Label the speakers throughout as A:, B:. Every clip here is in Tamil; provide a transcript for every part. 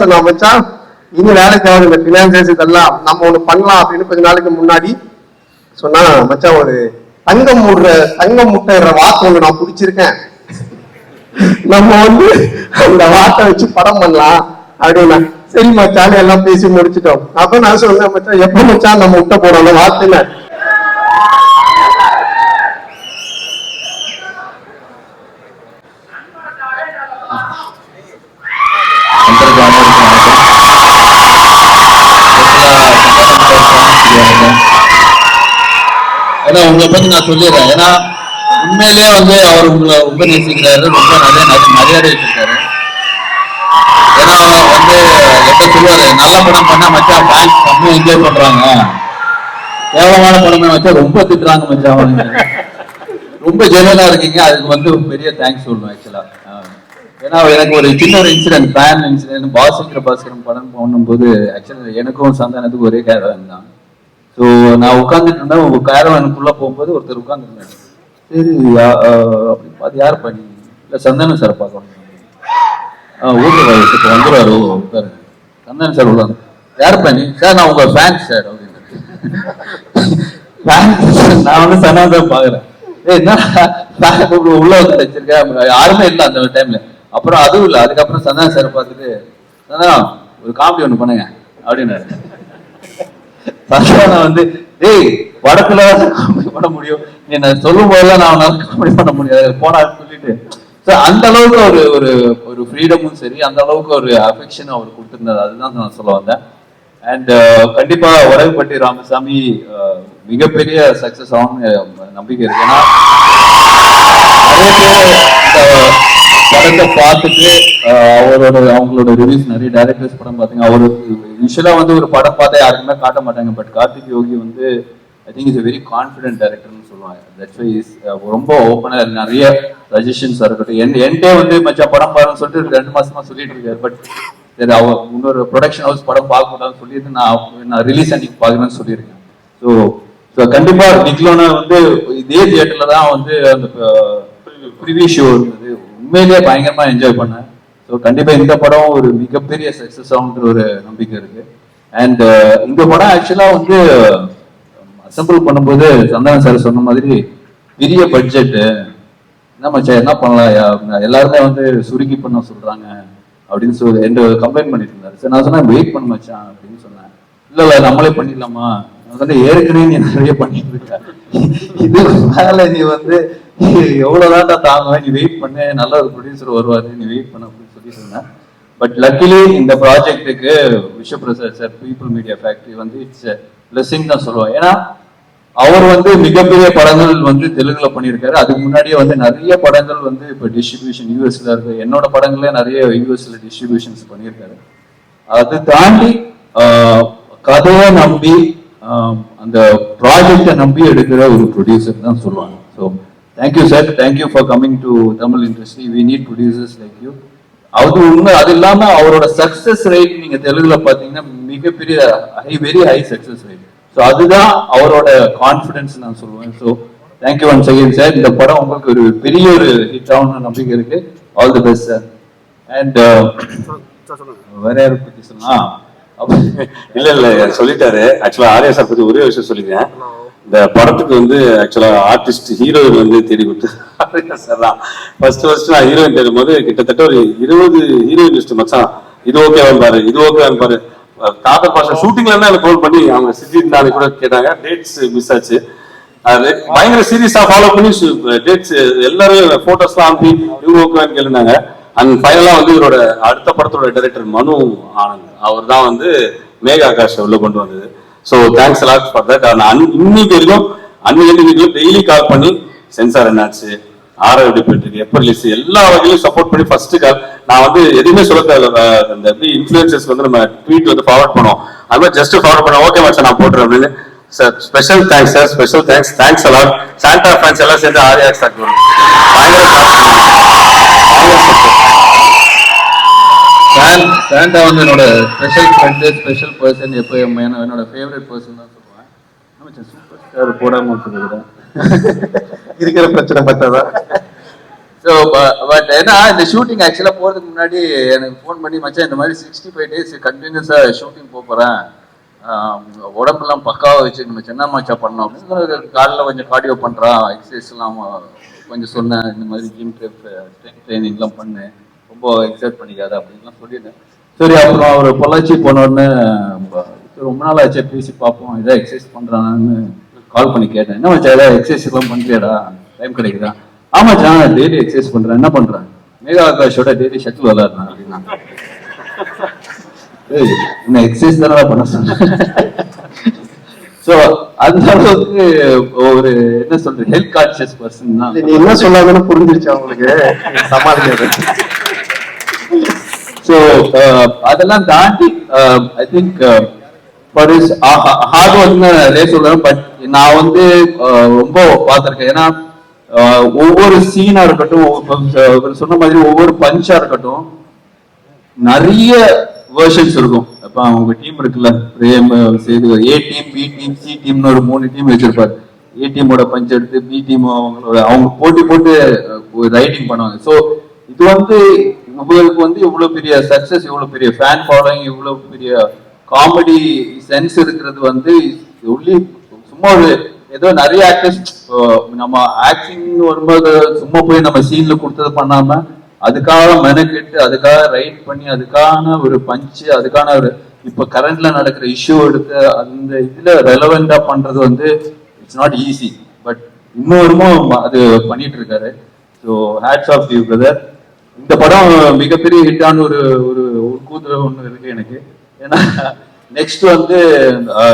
A: சொன்னா மச்சான். இனி வேலைக்கு ஆகுது இந்த பினான்சியஸ் இதெல்லாம். நம்ம ஒண்ணு பண்ணலாம் அப்படின்னு கொஞ்ச நாளைக்கு முன்னாடி சொன்னா மச்சான் ஒரு தங்கம் முடுற தங்கம் முட்டைற வாக்கு ஒண்ணு நான் பிடிச்சிருக்கேன். நம்ம வந்து அந்த வாட்டை வச்சு படம் பண்ணலாம் அப்படின்னா. சரி மச்சான் எல்லாம் பேசி முடிச்சிட்டோம். அப்ப நான் சொன்னேன் மச்சான் எப்ப மச்சான் நம்ம முட்டை போறோம் அந்த வார்த்தையில.
B: ஏன்னா உங்களை பத்தி நான் சொல்லிடுறேன். ஏன்னா உண்மையிலேயே வந்து அவர் உங்களை உபநேசிக்கிறாரு ரொம்ப நிறைய நிறைய மரியாதை வச்சிருக்காரு. ஏன்னா வந்து எப்ப சொல்லுவாரு நல்ல படம் பண்ணா மச்சான் ஃபேன்ஸ் ரொம்ப என்ஜாய் பண்றாங்க. கேவலமான படமே வச்சா ரொம்ப திட்டுறாங்க மச்சா அவங்க. ரொம்ப ஜெனுவனா இருக்கீங்க. அதுக்கு வந்து பெரிய தேங்க்ஸ் சொல்லணும் ஆக்சுவலா ஏன்னா எனக்கு ஒரு சின்ன ஒரு இன்சிடென்ட் ஃபேன் இன்சிடென்ட் பாசிக்கிற பாஸ்கரம் படம் பண்ணும்போது ஆக்சுவலா எனக்கும் சந்தானத்துக்கு ஒரே கேரளம் தான். ஸோ நான் உட்காந்துட்டு இருந்தேன் உங்க கேரவனுக்குள்ள போகும்போது ஒருத்தர் உட்காந்துருந்தாரு சரி அப்படி பார்த்து யார் பண்ணி? இல்லை சந்தானம் சார் பார்க்கணும். ஆ ஓகே இப்போ வந்துடுவாரு ஓ உட்காரு. சந்தானம் சார் உள்ள யார் பண்ணி? சார் நான் உங்க ஃபேன் சார் அப்படின்னு ஃபேன் நான் வந்து சந்தானம் தான் பார்க்குறேன். ஏய் என்ன உள்ள வந்து வச்சிருக்கேன் யாருமே இல்லை அந்த டைம்ல அப்புறம் அதுவும் இல்லை. அதுக்கப்புறம் சந்தானம் சார் பார்த்துட்டு சந்தானம் ஒரு காமெடி ஒன்று பண்ணுங்க அப்படின்னாரு. சந்தானம் வந்து டேய் வடக்குல காமெடி பண்ண முடியும். நீ சொல்லும் போதெல்லாம் நான் உன்னால காமெடி பண்ண முடியாது. போனா சொல்லிட்டு. ஸோ அந்த அளவுக்கு ஒரு ஒரு ஒரு ஃப்ரீடமும் சரி அந்த அளவுக்கு ஒரு அஃபெக்ஷன் அவர் கொடுத்துருந்தார். அதுதான் நான் சொல்ல வந்தேன். அண்ட் uh, கண்டிப்பா உறவுப்பட்டி ராமசாமி uh, மிகப்பெரிய சக்சஸ் ஆகும்னு நம்பிக்கை இருக்கு. ஏன்னா நிறைய பேர் இந்த படத்தை பார்த்துட்டு அவரோட அவங்களோட ரிவ்யூஸ் நிறைய டேரக்டர்ஸ் படம் பார்த்தீங்க. அவர் யூஸ்வலாக வந்து ஒரு படம் பார்த்தா யாருக்குமே காட்ட மாட்டாங்க. பட் கார்த்திக் யோகி வந்து I think is very confident டேரக்டர்னு சொல்லுவாங்க. தட்ஸ் வை இஸ் ரொம்ப ஓப்பனாக நிறைய சஜஷன்ஸ் இருக்கட்டும். என் என்கிட்டே வந்து மச்சான் படம் பாருன்னு சொல்லிட்டு ரெண்டு மாசமா சொல்லிட்டு இருக்காரு. பட் சரி அவ இன்னொரு ப்ரொடக்ஷன் ஹவுஸ் படம் பார்க்க கூடாதுன்னு சொல்லிட்டு நான் நான் ரிலீஸ் அன்னைக்கு பார்க்கணும்னு சொல்லியிருக்கேன். ஸோ ஸோ கண்டிப்பாக நிக்லோனா வந்து இதே தியேட்டரில் தான் வந்து அந்த ப்ரிவியூ ஷோ இருந்தது. உண்மையிலேயே பயங்கரமாக என்ஜாய் பண்ணேன். ஸோ கண்டிப்பாக இந்த படம் ஒரு மிகப்பெரிய சக்சஸ் ஆகுன்ற ஒரு நம்பிக்கை இருக்கு. அண்ட் uh, இந்த படம் ஆக்சுவலாக வந்து um, அசம்பிள் பண்ணும்போது சந்தானம் சார் சொன்ன மாதிரி பெரிய பட்ஜெட்டு என்ன மச்சா என்ன பண்ணலாம் எல்லாருமே வந்து சுருக்கி பண்ண சொல்றாங்க அப்படின்னு சொல்லி எந்த கம்ப்ளைண்ட் பண்ணிட்டு இருந்தாரு சரி நான் சொன்னேன் வெயிட் பண்ண மச்சான் அப்படின்னு சொன்னேன். இல்லை இல்லை நம்மளே பண்ணிடலாமா? நான் சொன்னேன் ஏற்கனவே நீ நிறைய பண்ணிட்டு இருக்க இது மேல நீ வந்து எவ்வளவுதான் தாங்க நீ வெயிட் பண்ணு நல்ல ஒரு ப்ரொடியூசர் வருவாரு. நீ வெயிட் பண்ண இருந்தேன் பட் லக்கிலி இந்த ப்ராஜெக்ட்டுக்கு Vishwaprasad sir people media factory வந்து இட்ஸ் பிளஸிங் தான் சொல்லுவோம் ஏன்னா அவர் வந்து மிகப்பெரிய படங்கள் வந்து தெலுங்குல பண்ணியிருக்காரு. அதுக்கு முன்னாடியே வந்து நிறைய படங்கள் வந்து இப்போ டிஸ்ட்ரிபியூஷன் யூஎஸ்ல இருக்கு. என்னோட படங்களே நிறைய யூஎஸ்ல டிஸ்ட்ரிபியூஷன்ஸ் பண்ணியிருக்காரு. அது தாண்டி கதையை நம்பி அந்த ப்ராஜெக்டை நம்பி எடுக்கிற ஒரு ப்ரொடியூசர் தான் சொல்லுவாங்க. So thank you sir thank you for coming to Tamil industry we need producers like you அது உண்மை. அது இல்லாம அவரோட சக்சஸ் ரேட் நீங்க தெலுங்குல பாத்தீங்கன்னா மிகப்பெரிய high very high success rate so அதுதான் அவரோட கான்ஃபிடன்ஸ் நான் சொல்லுவேன். So thank you one second sir இந்த படம் உங்களுக்கு ஒரு பெரிய ஒரு ஹிட் ஆகும்னு நம்பிக்கை இருக்கு. All the best sir and வேற யாரை பத்தி சொன்னா
C: இல்ல இல்ல. சொல்லிட்டாரு. ஆக்சுவலா ஆர்யா சார் பத்தி ஒரே விஷயம் சொல்லிக்கிறேன். இந்த படத்துக்கு வந்து ஆக்சுவலா ஆர்டிஸ்ட் ஹீரோயின் வந்து தேடி கொடுத்து சார் தான் ஃபர்ஸ்ட் ஃபர்ஸ்ட் நான் ஹீரோயின் தேடும் போது கிட்டத்தட்ட ஒரு இருபது ஹீரோயின் லிஸ்ட் மச்சான். இது ஓகே பாரு இது ஓகே பாரு. தாத்தா பாஷா ஷூட்டிங்ல இருந்தா எனக்கு கால் பண்ணி அவங்க சிஜித் நாளைக்கு கூட கேட்டாங்க. டேட்ஸ் மிஸ் ஆச்சு. அது பயங்கர சீரியஸா ஃபாலோ பண்ணி டேட்ஸ் எல்லாரும் போட்டோஸ்லாம் அனுப்பி இவங்க ஓகேன்னு கேளுனாங்க. அண்ட் ஃபைனலா வந்து இவரோட அடுத்த படத்தோட டைரக்டர் மனு ஆனந்த். அவர் தான் வந்து மேகா ஆகாஷ் உள்ள கொண்டு வந்தது. So thanks lot for that நான் இன்னைக்கு வரைக்கும் அன்னைக்கு வீட்டில் டெய்லி கால் பண்ணி சென்சார் என்னாச்சு ஆரோ எப்படி போயிட்டு எப்போ ரிலீஸ் எல்லா வகையிலும் சப்போர்ட் பண்ணி ஃபர்ஸ்ட் கால் நான் வந்து எதுவுமே சொல்ல தேவையில்ல அந்த எப்படி இன்ஃபுளுசர்ஸ் வந்து நம்ம ட்வீட் வந்து ஃபார்வர்ட் பண்ணுவோம். அது மாதிரி ஜஸ்ட் ஃபார்வர்ட் பண்ண ஓகே மேட்ச் நான் போட்டுறேன் அப்படின்னு. Sir special thanks sir special thanks thanks a lot Santa fans எல்லாம் சேர்ந்து ஆரியா ஸ்டார்ட்
B: சாண்டா வந்து என்னோட ஸ்பெஷல் ஃப்ரெண்டு ஸ்பெஷல் பர்சன் எப்போ என்ன- என்னோட ஃபேவரட் பர்சன் தான் சொல்லுவேன். சூப்பர் ஸ்டார் போடாம வச்சுருக்கிறேன்
A: இருக்கிற பிரச்சனை பார்த்தாதான்
B: ஸோ பட் ஏன்னா இந்த ஷூட்டிங் ஆக்சுவலாக போகிறதுக்கு முன்னாடி எனக்கு ஃபோன் பண்ணி மச்சான் இந்த மாதிரி சிக்ஸ்டி ஃபைவ் டேஸ் கண்டினியூஸாக ஷூட்டிங் போக போகிறேன் உடம்பெல்லாம் பக்காவாக வச்சுக்கணும். சின்ன மச்சா பண்ணோம். அப்படின்னு காலைல கொஞ்சம் கார்டியோ பண்ணுறான் எக்ஸசைஸ்லாம் கொஞ்சம் சொன்னேன். இந்த மாதிரி ஜிம் ஸ்ட்ரென்த் ட்ரைனிங்லாம் பண்ணு ரொம்ப எக்ஸைட் பண்ணிக்காத அப்படின்லாம் சொல்லிட்டேன் சரி அப்புறம் அவர் பொள்ளாச்சி போனோடனே ரொம்ப நாள் ஆச்சு பேசி பார்ப்போம் ஏதாவது எக்ஸசைஸ் பண்ணுறான்னு கால் பண்ணி கேட்டேன். என்ன மச்சா ஏதாவது எக்ஸசைஸ் எல்லாம் பண்றியாடா? டைம் கிடைக்குதா? ஆமா டெய்லி எக்ஸசைஸ் பண்றேன். என்ன பண்றேன்? மேகா ஆகாஷோட டெய்லி ஷட்டில் விளையாடுறேன் அப்படின்னா. என்ன எக்ஸசைஸ் தானே பண்ண சொன்னேன் ஸோ அந்த அளவுக்கு ஒரு என்ன சொல்றது ஹெல்த் கான்சியஸ் பர்சன் தான்.
A: நீ என்ன சொல்லாங்கன்னு புரிஞ்சிருச்சு அவங்களுக்கு சமாளிக்கிறது.
B: ஸோ uh, அதெல்லாம் தாண்டி I think for is hard ஒர்க்னு நிறைய சொல்றேன் பட் நான் வந்து uh, ரொம்ப பார்த்துருக்கேன். ஏன்னா uh, ஒவ்வொரு சீனா இருக்கட்டும் சொன்ன மாதிரி ஒவ்வொரு பஞ்சா இருக்கட்டும் நிறைய வெர்ஷன்ஸ் இருக்கும். அப்ப அவங்க டீம் இருக்குல்ல Prem Sethu A team B team C டீம்னு ஒரு மூணு டீம் வச்சிருப்பாரு. ஏ டீமோட பஞ்ச் எடுத்து பி டீம் அவங்களோட அவங்க போட்டி போட்டு ரைட்டிங் பண்ணுவாங்க. ஸோ இது வந்து இவங்களுக்கு வந்து இவ்வளவு பெரிய சக்சஸ் இவ்வளவு பெரிய ஃபேன் ஃபாலோயிங் இவ்வளவு பெரிய காமெடி சென்ஸ் இருக்கிறது வந்து ஒன்லி சும்மா ஒரு ஏதோ நிறைய ஆக்டர்ஸ் நம்ம ஆக்டிங் வரும்போது சும்மா போய் நம்ம சீன்ல கொடுத்தது பண்ணாம அதுக்காக மெனக்கெட்டு அதுக்காக ரைட் பண்ணி அதுக்கான ஒரு பஞ்சு அதுக்கான ஒரு இப்ப கரண்ட்ல நடக்கிற இஷ்யூ எடுத்து அந்த இதுல ரெலவெண்டா பண்றது வந்து இட்ஸ் நாட் ஈஸி பட் இன்னொருமும் அது பண்ணிட்டு இருக்காரு. So hats off you brother இந்த படம் மிகப்பெரிய ஹிட்டான ஒரு ஒரு ஒரு கூத்துல ஒண்ணு இருக்கு எனக்கு. ஏன்னா நெக்ஸ்ட் வந்து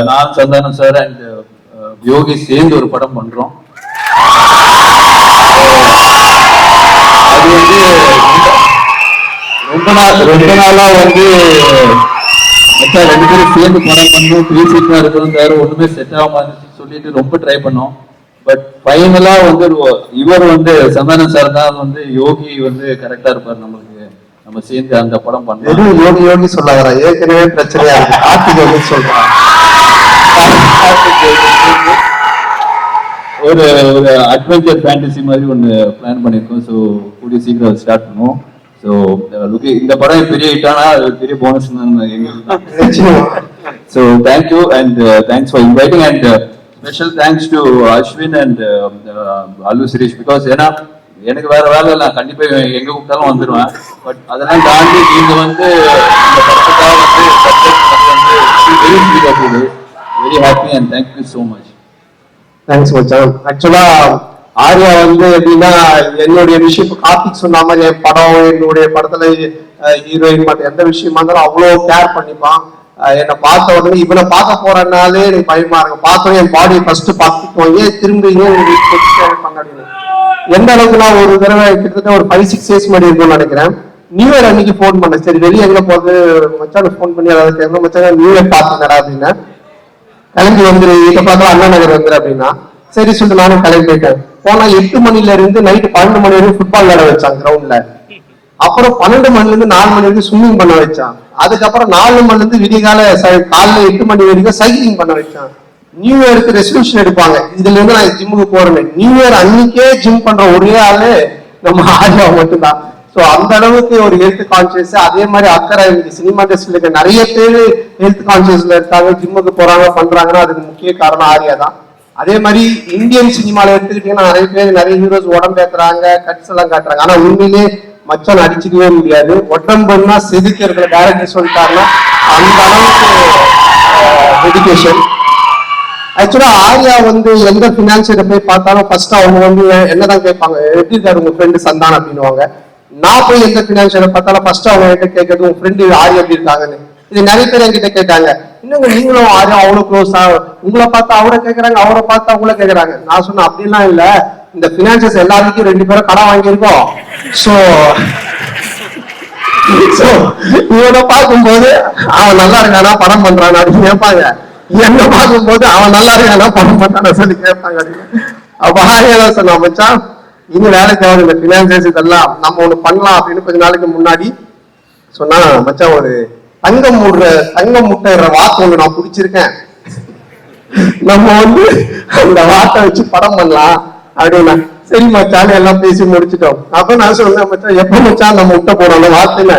B: நான் சந்தானம் சார் அண்ட் யோகி சேர்ந்து ஒரு படம் பண்றோம். அது வந்து ரொம்ப நாள் ரொம்ப நாளா வந்து ரெண்டு பேரும் சேர்ந்து படம் பண்ணும். பேசிட்டு இருக்கணும் வேற ஒண்ணுமே செட் ஆகாம சொல்லிட்டு ரொம்ப ட்ரை பண்ணோம். ஃபைனலா வந்து இவர் வந்து சந்தானம் சார் தான் வந்து யோகி வந்து கரெக்டா இருப்பார் நம்மளுக்கு. நம்ம சேர்ந்து அந்த படம் பண்ணோம்
A: யோகி யோகி சொல்லாதடா ஏற்கனவே பிரச்சனையா இருக்கு கார்த்திக் யோகி சொல்றான்
B: ஒரு ஒரு அட்வென்ச்சர் ஃபேண்டசி மாதிரி ஒன்று பிளான் பண்ணியிருக்கோம் ஸோ கூடிய சீக்கிரம் ஸ்டார்ட் பண்ணுவோம். ஸோ லுக்கி இந்த படம் பெரிய ஹிட்டானா அது பெரிய போனஸ் எங்களுக்கு. So thank you and thanks for inviting and special thanks to Ashwin and Allu Sirish because ஏன்னா எனக்கு வேற வேலை இல்லை. நான் கண்டிப்பா எங்க கூப்பிட்டாலும் வந்துடுவேன் பட் அதெல்லாம் தாண்டி நீங்க வந்து இந்த படத்துக்காக வந்து very very happy and thank you so much
A: thanks மச்சான். ஆக்சுவலா ஆர்யா வந்து எப்படின்னா என்னுடைய விஷயம் கார்த்திக் சொன்ன மாதிரி என் படம் என்னுடைய படத்துல ஹீரோயின் மற்ற எந்த விஷயமா இருந்தாலும் அவ்வளோ கேர் பண்ணிப்பான். என்னை பார்த்த உடனே இவனை பார்க்க போறதுனாலே எனக்கு பயமா இருக்கு. பார்த்தோன்னே என் பாடியை ஃபர்ஸ்ட் பார்த்துக்கோங்க திரும்ப ஏன் அப்படின்னு எந்த அளவுக்கு நான் ஒரு தடவை கிட்டத்தட்ட ஒரு ஃபைவ் சிக்ஸ் இயர்ஸ் முன்னாடி இருக்கும்னு நினைக்கிறேன். நியூ இயர் அன்னைக்கு ஃபோன் பண்ணேன். சரி வெளியே எங்க போகுது மச்சான் ஃபோன் பண்ணி அதாவது கேட்கணும் மச்சான் நியூ இயர் தரா அப்படின்னு. கிளம்பி வந்துரு. இதை பார்த்தா அண்ணா நகர் வந்துரு அப்படின்னா. சரி சொல்லிட்டு நானும் கிளம்பி போயிட்டேன். போனா எட்டு மணில இருந்து நைட்டு பன்னெண்டு மணி வரைக்கும் ஃபுட்பால் விளையாட வச்சான் கிரவுண்ட்ல அப்புறம் பன்னெண்டு மணில இருந்து நாலு மணி வரைக்கும் ஸ்விம்மிங் பண்ண வச்சான் அதுக்கப்புறம் நாலு மணில இருந்து விடிகால காலைல எட்டு மணி வரைக்கும் சைக்கிளிங் பண்ண வச்சான் நியூ இயருக்கு ரெசல்யூஷன் எடுப்பாங்க. இதுல இருந்து நான் ஜிம்முக்கு போறேன் நியூ இயர் அன்னைக்கே ஜிம் பண்ற ஒரே ஆளு நம்ம ஆர்யா மட்டும்தான். ஸோ அந்த அளவுக்கு ஒரு ஹெல்த் கான்சியஸ் அதே மாதிரி அக்கறை இன்னைக்கு சினிமா இண்டஸ்ட்ரியில் இருக்க நிறைய பேர் ஹெல்த் கான்சியஸ்ல இருக்காங்க ஜிம்முக்கு போறாங்க பண்றாங்கன்னா அதுக்கு முக்கிய காரணம் ஆரியா தான். அதே மாதிரி இந்தியன் சினிமாவில் எடுத்துக்கிட்டீங்கன்னா நிறைய பேர் நிறைய ஹீரோஸ் உடம்பு ஏற்றுறாங்க கட்ஸ் எல்லாம் காட்டுறாங்க. ஆனால் உண்மையிலே மச்சான் அடிச்சுக்கவே முடியாது. உடம்புன்னா செதுக்கிறதுல டேரக்டர் சொல்லிட்டாருன்னா அந்த அளவுக்கு டெடிக்கேஷன் ஆக்சுவலா ஆர்யா வந்து எந்த பினான்சியரை போய் பார்த்தாலும் ஃபர்ஸ்ட் அவங்க வந்து என்னதான் கேட்பாங்க எப்படி இருக்காரு உங்க ஃப்ரெண்டு சந்தான் அப்படின்னுவாங்க. நான் போய் எந்த பினான்சியரை பார்த்தாலும் ஃபர்ஸ்ட் அவங்க கிட்ட கேட்கறது உங்க ஃப்ரெண்டு ஆர்யா எப்படி இருக்காங்கன்னு. இது நிறைய பேர் என்கிட்ட கேட்டாங்க. இன்னும் நீங்களும் ஆர்யா அவ்வளவு க்ளோஸா உங்களை பார்த்தா அவரை கேட்கறாங்க அவரை பார்த்தா அவங்கள கேக்குறாங்க நான் சொன்னேன் அப்படிலாம் இல்ல. இந்த பினான்சியர்ஸ் எல்லாருக்கும் ரெண்டு பேரும் கடன் வாங்கியிருக்கோம். ஸோ ஸோ இவனை பார்க்கும்போது அவன் நல்லா இருக்கானா படம் பண்றான் அப்படின்னு கேட்பாங்க. என்ன பார்க்கும்போது அவன் நல்லா இருக்கானா படம் பண்றானா சொல்லி கேட்பாங்க. அப்ப ஹாரியாதான் சொன்னா மச்சான் இனி வேலைக்கு ஆகுது இந்த பினான்சியர்ஸ் இதெல்லாம் நம்ம ஒண்ணு பண்ணலாம் அப்படின்னு கொஞ்ச நாளைக்கு முன்னாடி சொன்னா மச்சான் ஒரு தங்கம் முடுற தங்கம் முட்டைற வாக்கு ஒண்ணு நான் பிடிச்சிருக்கேன். நம்ம வந்து அந்த வாட்டை வச்சு படம் பண்ணலாம் அப்படின்னா சரி மச்சான் எல்லாம் பேசி முடிச்சிட்டோம். அப்ப நான் சொன்னேன் மச்சான் எப்ப மச்சான் நம்ம விட்ட போறோம்? அந்த வார்த்தையில.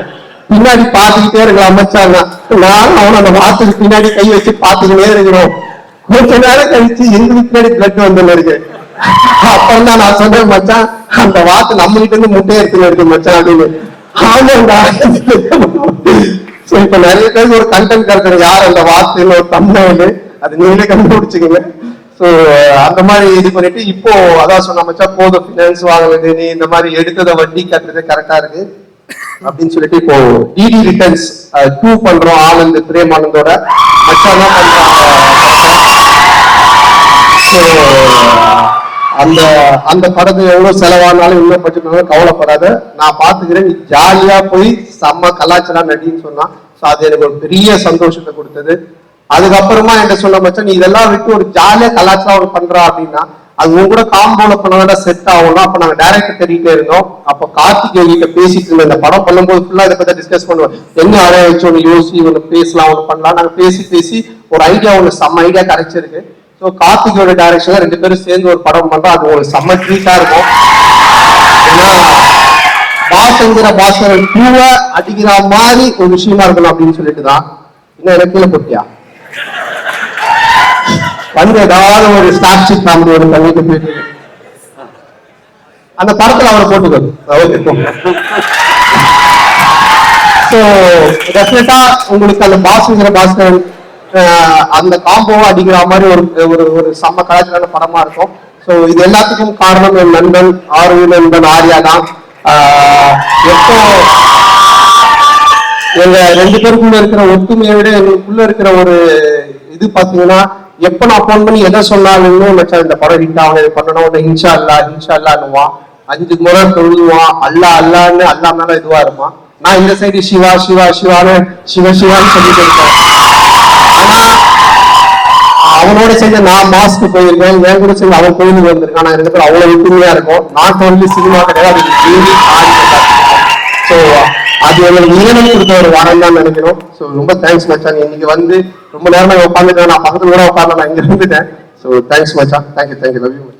A: பின்னாடி பாத்துக்கிட்டே இருக்கலாம் மச்சான். நான் அவன் அந்த வார்த்தைக்கு பின்னாடி கை வச்சு பாத்துக்கிட்டே இருக்கிறோம். கொஞ்ச நேரம் கழிச்சு எங்களுக்கு பின்னாடி பிளட் வந்து இருக்கு. அப்புறம் தான் நான் சொன்னேன் மச்சான் அந்த வார்த்தை நம்ம கிட்ட இருந்து முட்டை எடுத்துன்னு இருக்கு மச்சான் அப்படின்னு. ஆமாண்டா. சோ இப்ப நிறைய பேருக்கு ஒரு கண்டென்ட் கிடைக்கிற யார் அந்த வார்த்தையில ஒரு தம்மையில அது நீங்களே கண்டுபிடிச்சுக்கோங்க. ஸோ அந்த மாதிரி இது பண்ணிட்டு இப்போ அதான் சொன்ன மச்சான் போதும். ஃபினான்ஸ் வாங்குறது நீ இந்த மாதிரி எடுத்ததை வட்டி கட்டுறது கரெக்டா இருக்கு. அப்படின்னு சொல்லிட்டு இப்போ டிடி ரிட்டர்ன்ஸ் டூ பண்றோம் ஆனந்த் பிரேம் ஆனந்தோட. மச்சான் தான் பண்றாங்க? அந்த அந்த படத்துக்கு எவ்வளவு செலவானாலும் இன்னும் பட்ஜெட்னாலும் கவலைப்படாத. நான் பாத்துக்கிறேன் நீ ஜாலியா போய் செம்ம கலாச்சாரம் நடின்னு சொன்னா ஸோ அது எனக்கு ஒரு பெரிய சந்தோஷத்தை கொடுத்தது. அதுக்கப்புறமா என்ன சொன்ன மச்சான் நீ இதெல்லாம் விட்டு ஒரு ஜாலியா கலாச்சாரம் பண்றா அப்படின்னா அது உங்க கூட காம்போல பண்ண செட் ஆகணும். அப்ப நாங்க டைரக்டர் தேடிட்டே இருந்தோம். அப்ப கார்த்திக் எங்கிட்ட பேசிட்டு இருந்தோம் இந்த படம் பண்ணும்போது ஃபுல்லா இதை பத்தி டிஸ்கஸ் பண்ணுவோம் என்ன அதை வச்சு ஒன்று யோசி ஒன்று பேசலாம் ஒன்று பண்ணலாம். நாங்க பேசி பேசி ஒரு ஐடியா ஒன்று செம்ம ஐடியா கிடைச்சிருக்கு. ஸோ கார்த்திகோட டைரக்ஷன்ல ரெண்டு பேரும் சேர்ந்து ஒரு படம் பண்றோம். அது ஒரு செம்ம ட்ரீட்டா இருக்கும். ஏன்னா பாசங்கிற பாசகர் பூவை அடிக்கிற மாதிரி ஒரு விஷயமா இருக்கணும் அப்படின்னு சொல்லிட்டு தான் இன்னும் எனக்கு போட்டியா? வந்து ஏதாவது ஒரு ஸ்டார்ஷிப் ஃபேமிலி ஒரு பள்ளிக்கு போயிட்டு அந்த படத்துல அவரை போட்டுக்கோ உங்களுக்கு அந்த பாசுங்கிற பாஸ்கர் அந்த காம்போவும் அடிக்கிற மாதிரி ஒரு ஒரு ஒரு செம்ம கலாச்சார படமா இருக்கும். ஸோ இது எல்லாத்துக்கும் காரணம் என் நண்பன் ஆர்வி நண்பன் ஆர்யா தான். ஆஹ் எப்போ எங்க ரெண்டு பேருக்குள்ள இருக்கிற ஒத்துமையை விட எங்களுக்குள்ள இருக்கிற ஒரு இது பாத்தீங்கன்னா எப்ப நான் போன் பண்ணி எதை சொன்னாலும் மச்சான் இந்த படம் ஹிட் ஆகும் இது பண்ணணும் உடனே இன்ஷா அல்லா இன்ஷா அல்லான்னுவான் அஞ்சு முறை தொழுதுவான் அல்லா அல்லான்னு அல்லா மேல இதுவா இருப்பான். நான் இந்த சைடு சிவா சிவா சிவான்னு சிவ சிவான்னு சொல்லிட்டு இருக்கேன். ஆனா அவனோட சேர்ந்து நான் மாஸ்க்கு போயிருக்கேன் என் கூட சேர்ந்து அவன் கோயிலுக்கு வந்திருக்கான். நான் ரெண்டு பேரும் அவ்வளவு ஒற்றுமையா இருக்கும். நாட் ஒன்லி சினிமா கிடையாது அது ஸோ அது எங்களுக்கு உயிரிழந்து கொடுத்த ஒரு வாரம் தான் நினைக்கிறோம். ஸோ ரொம்ப தேங்க்ஸ் மச்சான். இன்னைக்கு வந்து ரொம்ப நேரம் நான் உட்காந்துட்டேன் நான் பக்கத்துல கூட உட்காந்து நான் இங்க இருந்துட்டேன். ஸோ தேங்க்ஸ் மச்சான். Thank you thank you Ravi you